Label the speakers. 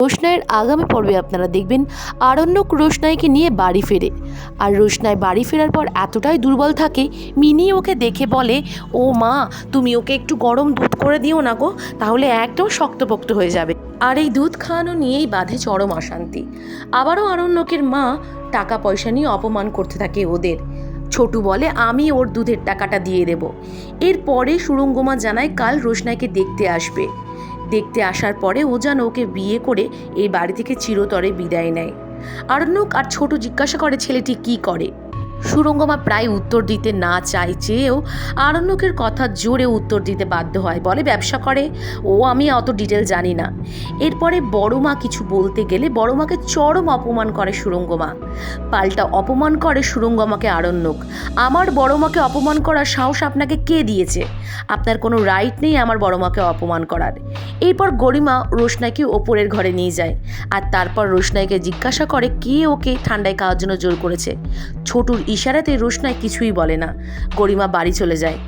Speaker 1: রোশনাইয়ের আগামী পর্বে আপনারা দেখবেন আরণ্যক রোশনাইকে নিয়ে বাড়ি ফেরে। আর রোশনাই বাড়ি ফেরার পর এতটাই দুর্বল থাকে, মিনি ওকে দেখে বলে, ও মা, তুমি ওকে একটু গরম দুধ করে দিও না গো, তাহলে একদম শক্তপোক্ত হয়ে যাবে। আর এই দুধ খাওয়ানো নিয়েই বাঁধে চরম অশান্তি। আবারও আরণ্যকের মা টাকা পয়সা নিয়ে অপমান করতে থাকে ওদের। ছোটু বলে, আমি ওর দুধের টাকাটা দিয়ে দেব। এরপরে সুরঙ্গমা জানায়, কাল রোশনাইকে দেখতে আসবে। দেখতে আসার পরে ও যেন ওকে বিয়ে করে এই বাড়ি থেকে চিরতরে বিদায় নেয়। আরণ্যক আর ছোট জিজ্ঞাসা করে, ছেলেটি কি করে? সুরঙ্গমা প্রায় উত্তর দিতে না চাই চেয়েও আরণ্যকের কথা জোরে উত্তর দিতে বাধ্য হয়। বলে, ব্যবসা করে? ও, আমি অত ডিটেল জানি না। এরপরে বড় মা কিছু বলতে গেলে বড় মাকে চরম অপমান করে সুরঙ্গমা। পাল্টা অপমান করে সুরঙ্গমাকে আরণ্যক। আমার বড় মাকে অপমান করার সাহস আপনাকে কে দিয়েছে? আপনার কোনো রাইট নেই আমার বড় মাকে অপমান করার। এরপর গরিমা রোশনাইকে ওপরের ঘরে নিয়ে যায়। আর তারপর রোশনাইকে জিজ্ঞাসা করে কে ওকে ঠান্ডায় খাওয়ার জন্য জোর করেছে। ছোটুর ইশারাতে রোশনাই কিছুই বলে না। গরিমা বাড়ি চলে যায়।